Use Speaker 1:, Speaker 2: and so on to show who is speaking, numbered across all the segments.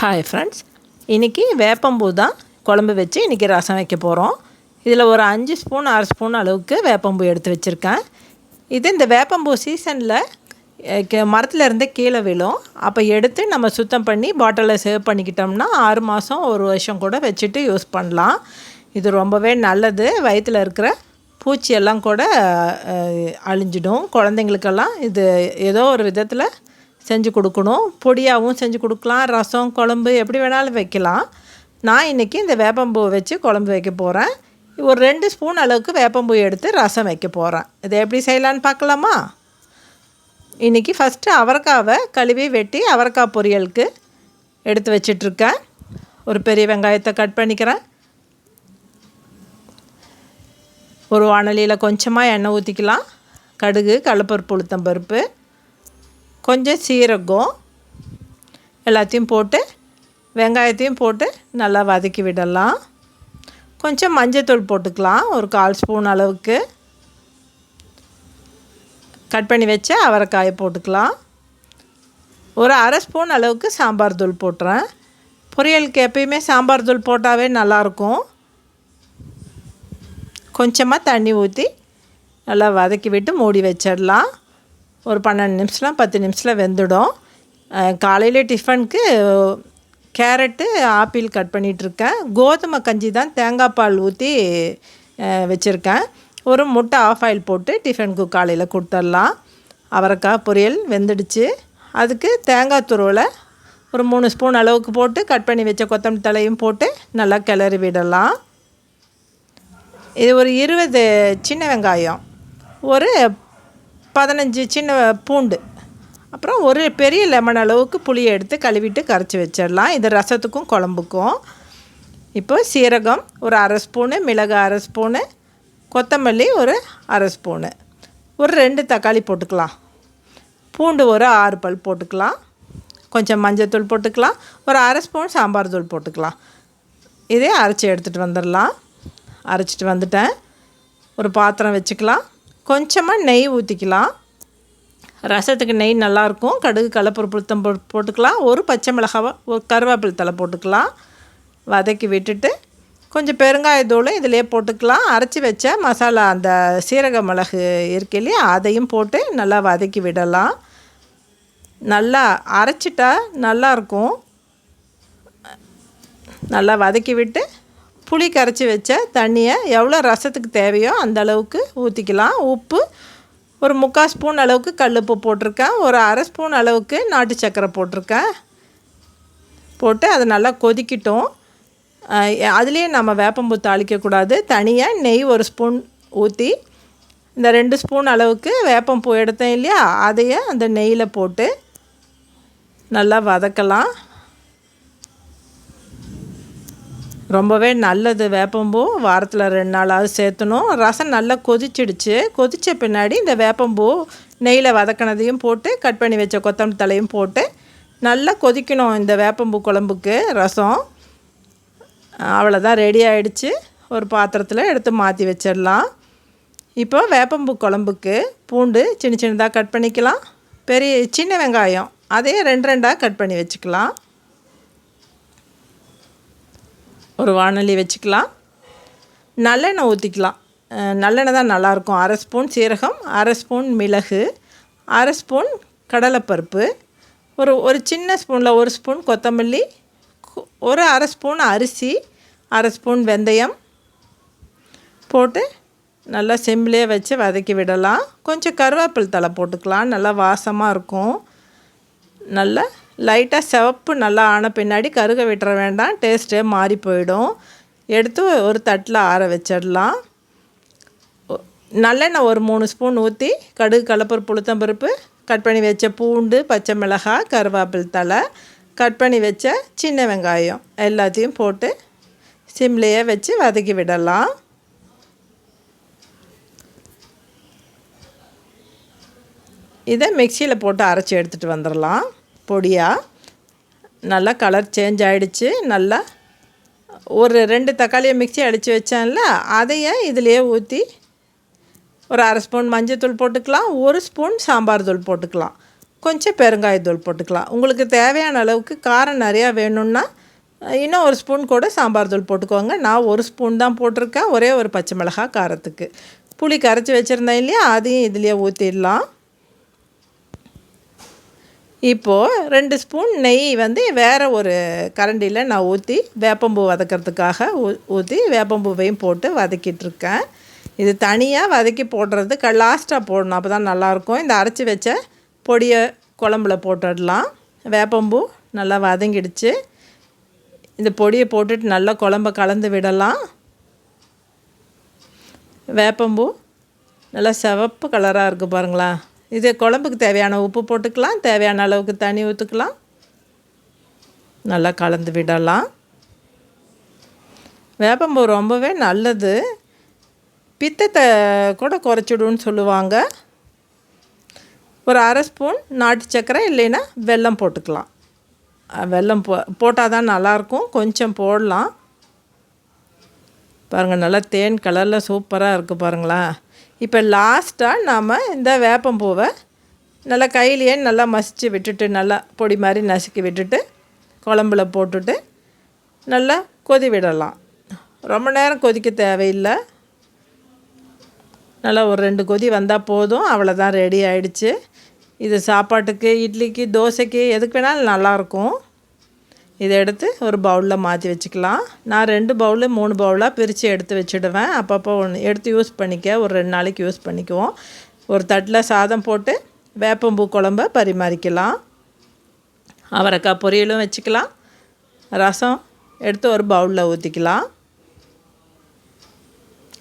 Speaker 1: Hi friends இன்றைக்கி வேப்பம்பூ தான் குழம்பு வச்சு இன்றைக்கி ரசம் வைக்க போகிறோம் இதில் ஒரு அஞ்சு ஸ்பூன் ஆறு ஸ்பூன் அளவுக்கு வேப்பம்பூ எடுத்து வச்சுருக்கேன். இது இந்த வேப்பம்பூ சீசனில் மரத்தில் இருந்து கீழே விழும். அப்போ எடுத்து நம்ம சுத்தம் பண்ணி பாட்டிலில் சேவ் பண்ணிக்கிட்டோம்னா ஆறு மாதம் ஒரு வருஷம் கூட வச்சுட்டு யூஸ் பண்ணலாம். இது ரொம்பவே நல்லது. வயிற்றில் இருக்கிற பூச்சியெல்லாம் கூட அழிஞ்சிடும். குழந்தைங்களுக்கெல்லாம் இது ஏதோ ஒரு விதத்தில் செஞ்சு கொடுக்கணும். பொடியாகவும் செஞ்சு கொடுக்கலாம். ரசம் குழம்பு எப்படி வேணாலும் வைக்கலாம். நான் இன்றைக்கி இந்த வேப்பம்பூ வச்சு குழம்பு வைக்க போகிறேன் ஒரு ரெண்டு ஸ்பூன் அளவுக்கு வேப்பம்பூ எடுத்து ரசம் வைக்க போகிறேன் இதை எப்படி செய்யலான்னு பார்க்கலாமா? இன்றைக்கி ஃபஸ்ட்டு அவரைக்காவை கழுவி வெட்டி அவரைக்காய் பொரியலுக்கு எடுத்து வச்சிட்ருக்கேன். ஒரு பெரிய வெங்காயத்தை கட் பண்ணிக்கிறேன். ஒரு வானலியில் கொஞ்சமாக எண்ணெய் ஊற்றிக்கலாம் கடுகு கடலப்பருப்பு உளுத்தம்பருப்பு கொஞ்சம் சீரகம் எல்லாத்தையும் போட்டு வெங்காயத்தையும் போட்டு நல்லா வதக்கி விடலாம். கொஞ்சம் மஞ்சத்தூள் போட்டுக்கலாம் ஒரு கால் ஸ்பூன் அளவுக்கு. கட் பண்ணி வச்ச அவரைக்காயை போட்டுக்கலாம். ஒரு அரை ஸ்பூன் அளவுக்கு சாம்பார் தூள் போட்டுறேன். பொரியலுக்கு எப்பயுமே சாம்பார் தூள் போட்டாவே நல்லாயிருக்கும். கொஞ்சமாக தண்ணி ஊற்றி நல்லா வதக்கி விட்டு மூடி வச்சிடலாம். ஒரு பன்னெண்டு நிமிஷம்லாம் பத்து நிமிஷத்தில் வெந்துடும். காலையில் டிஃபனுக்கு கேரட்டு ஆப்பிள் கட் பண்ணிகிட்ருக்கேன் கோதுமை கஞ்சி தான் தேங்காய் பால் ஊற்றி வச்சுருக்கேன். ஒரு முட்டை ஆஃப் ஆயில் போட்டு டிஃபனுக்கு காலையில் கொடுத்துடலாம் அவரைக்காய் பொரியல் வெந்துடுச்சு. அதுக்கு தேங்காய் துருவலை ஒரு மூணு ஸ்பூன் அளவுக்கு போட்டு கட் பண்ணி வச்ச கொத்தமல்லி தலையும் போட்டு நல்லா கிளறி விடலாம். இது ஒரு இருபது சின்ன வெங்காயம். ஒரு பதினஞ்சு சின்ன பூண்டு. அப்புறம் ஒரு பெரிய லெமன் அளவுக்கு புளியை எடுத்து கழுவிட்டு கரைச்சி வச்சிடலாம். இது ரசத்துக்கும் குழம்புக்கும். இப்போ சீரகம் ஒரு அரை ஸ்பூனு மிளகு அரை ஸ்பூனு கொத்தமல்லி ஒரு அரை ஸ்பூனு. ஒரு ரெண்டு தக்காளி போட்டுக்கலாம். பூண்டு ஒரு ஆறு பல் போட்டுக்கலாம். கொஞ்சம் மஞ்சத்தூள் போட்டுக்கலாம். ஒரு அரை ஸ்பூன் சாம்பார் தூள் போட்டுக்கலாம். இதே அரைச்சி எடுத்துகிட்டு வந்துடலாம். அரைச்சிட்டு வந்துட்டேன். ஒரு பாத்திரம் வச்சுக்கலாம். கொஞ்சமாக நெய் ஊற்றிக்கலாம் ரசத்துக்கு நெய் நல்லாயிருக்கும் கடுகு கடலப்பருப்பு உளுத்தம் போட்டுக்கலாம். ஒரு பச்சை மிளகாவை ஒரு கருவேப்பிலை தலை போட்டுக்கலாம். வதக்கி விட்டுட்டு கொஞ்சம் பெருங்காயத்தூளும் இதிலே போட்டுக்கலாம். அரைச்சி வச்ச மசாலா அந்த சீரக மிளகு இருக்கு இல்லையா அதையும் போட்டு நல்லா வதக்கி விடலாம். நல்லா அரைச்சிட்டா நல்லாயிருக்கும் நல்லா வதக்கி விட்டு புளி கரைச்சி வச்ச தண்ணியை எவ்வளோ ரசத்துக்கு தேவையோ அந்த அளவுக்கு ஊற்றிக்கலாம் உப்பு ஒரு முக்கால் ஸ்பூன் அளவுக்கு கல்லுப்பு போட்டிருக்கேன். ஒரு அரை ஸ்பூன் அளவுக்கு நாட்டு சர்க்கரை போட்டிருக்கேன். போட்டு அதை நல்லா கொதிக்கட்டும். அதுலேயே நம்ம வேப்பம்பூ தாளிக்கக்கூடாது. தனியாக நெய் ஒரு ஸ்பூன் ஊற்றி இந்த ரெண்டு ஸ்பூன் அளவுக்கு வேப்பம்பூ எடுத்தேன் இல்லையா? அதையே அந்த நெய்யில் போட்டு நல்லா வதக்கலாம். ரொம்பவே நல்லது வேப்பம்பூ. வாரத்தில் ரெண்டு நாளாவது சேர்த்தணும். ரசம் நல்லா கொதிச்சிடுச்சு. கொதித்த பின்னாடி இந்த வேப்பம்பூ நெய்யில் வதக்கினதையும் போட்டு கட் பண்ணி வச்ச கொத்தமல்லி தலையும் போட்டு நல்லா கொதிக்கணும் இந்த வேப்பம்பூ குழம்புக்கு ரசம். அவ்வளோதான் ரெடி ஆகிடுச்சு ஒரு பாத்திரத்தில் எடுத்து மாற்றி வச்சிடலாம். இப்போ வேப்பம்பூ குழம்புக்கு பூண்டு சின்ன சின்னதாக கட் பண்ணிக்கலாம். பெரிய சின்ன வெங்காயம். அதையும் ரெண்டு ரெண்டாக கட் பண்ணி வச்சுக்கலாம். ஒரு வானொலி வச்சுக்கலாம். நல்லெண்ணெய் ஊற்றிக்கலாம் நல்லெண்ணெய் தான் நல்லாயிருக்கும். அரை ஸ்பூன் சீரகம் அரை ஸ்பூன் மிளகு அரை ஸ்பூன் கடலைப்பருப்பு ஒரு ஒரு சின்ன ஸ்பூனில் ஒரு ஸ்பூன் கொத்தமல்லி கு- ஒரு அரை ஸ்பூன் அரிசி அரை ஸ்பூன் வெந்தயம் போட்டு நல்லா செம்பிலே வச்சு வதக்கி விடலாம். கொஞ்சம் கருவேப்பில் தலை போட்டுக்கலாம். நல்லா வாசமாக இருக்கும். நல்லா லைட்டாக சிவப்பு நல்லா ஆன பின்னாடி கருக விட்டுற வேண்டாம். டேஸ்ட்டே மாறி போயிடும். எடுத்து ஒரு தட்டில் ஆற வச்சிடலாம். நல்லெண்ணெய் ஒரு மூணு ஸ்பூன் ஊற்றி கடுகு கடலப்பருப்பு புளுத்தம்பருப்பு கட் பண்ணி வச்ச பூண்டு பச்சை மிளகாய் கருவேப்பிள் தலை கட் பண்ணி வச்ச சின்ன வெங்காயம் எல்லாத்தையும் போட்டு சிம்லேயே வச்சு வதக்கி விடலாம். இதை மிக்சியில் போட்டு அரைச்சி எடுத்துகிட்டு வந்துடலாம். பொடியாக நல்லா கலர் சேஞ்ச் ஆகிடுச்சு நல்லா ஒரு ரெண்டு தக்காளியை மிக்சி அடித்து வச்சேன்ல அதையே இதிலையே ஊற்றி ஒரு அரை ஸ்பூன் மஞ்சத்தூள் போட்டுக்கலாம் ஒரு ஸ்பூன் சாம்பார் தூள் போட்டுக்கலாம் கொஞ்சம் பெருங்காயத்தூள் போட்டுக்கலாம். உங்களுக்கு தேவையான அளவுக்கு காரம் நிறையா வேணும்னா இன்னும் ஒரு ஸ்பூன் கூட சாம்பார் தூள் போட்டுக்கோங்க. நான் ஒரு ஸ்பூன் தான் போட்டிருக்கேன் ஒரே ஒரு பச்சை மிளகாய் காரத்துக்கு. புளி கரைச்சி வச்சுருந்தேன் இல்லையா அதையும் இதுலேயே ஊற்றிடலாம் இப்போது ரெண்டு ஸ்பூன் நெய் வந்து வேறு ஒரு கரண்டியில் நான் ஊற்றி வேப்பம்பூ வதக்கிறதுக்காக ஊ ஊற்றி வேப்பம்பூவையும் போட்டு வதக்கிட்டுருக்கேன். இது தனியாக வதக்கி போடுறது க லாஸ்ட்டாக போடணும். அப்போ தான் நல்லாயிருக்கும் இந்த அரைச்சி வச்ச பொடியை குழம்புல போட்டுடலாம். வேப்பம்பூ நல்லா வதங்கிடுச்சு. இந்த பொடியை போட்டுட்டு நல்லா குழம்ப கலந்து விடலாம். வேப்பம்பூ நல்லா சிவப்பு கலராக இருக்குது பாருங்களா இது குழம்புக்கு தேவையான உப்பு போட்டுக்கலாம் தேவையான அளவுக்கு தண்ணி ஊற்றுக்கலாம் நல்லா கலந்து விடலாம். வேப்பம்பூ ரொம்பவே நல்லது. பித்தத்தை கூட குறைச்சிடுன்னு சொல்லுவாங்க. ஒரு அரை ஸ்பூன் நாட்டு சர்க்கரை இல்லைன்னா வெல்லம் போட்டுக்கலாம். வெல்லம் போ போட்டால் தான் நல்லாயிருக்கும். கொஞ்சம் போடலாம். பாருங்கள் நல்லா தேன் கலரில் சூப்பராக இருக்குது பாருங்களேன். இப்போ லாஸ்ட்டாக நாம் இந்த வேப்பம்பூவை நல்லா கையிலேயே நல்லா மசித்து விட்டுட்டு நல்லா பொடி மாதிரி நசுக்கி விட்டுட்டு குழம்புல போட்டுட்டு நல்லா கொதி விடலாம். ரொம்ப நேரம் கொதிக்க தேவையில்லை. நல்லா ஒரு ரெண்டு கொதி வந்தால் போதும். அவ்வளோதான் ரெடி ஆகிடுச்சு இது சாப்பாட்டுக்கு இட்லிக்கு தோசைக்கு எதுக்கு வேணாலும் நல்லாயிருக்கும் இதை எடுத்து ஒரு பவுலில் மாற்றி வச்சுக்கலாம். நான் ரெண்டு பவுலு மூணு பவுலாக பிரித்து எடுத்து வச்சுடுவேன். அப்பப்போ ஒன்று எடுத்து யூஸ் பண்ணிக்க. ஒரு ரெண்டு நாளைக்கு யூஸ் பண்ணிக்குவோம். ஒரு தட்டில் சாதம் போட்டு வேப்பம்பூ குழம்ப பரிமாறிக்கலாம். அவரைக்காய் பொரியலும் வச்சுக்கலாம். ரசம் எடுத்து ஒரு பவுலில் ஊற்றிக்கலாம்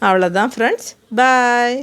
Speaker 1: அவ்வளோதான் ஃப்ரெண்ட்ஸ் பாய்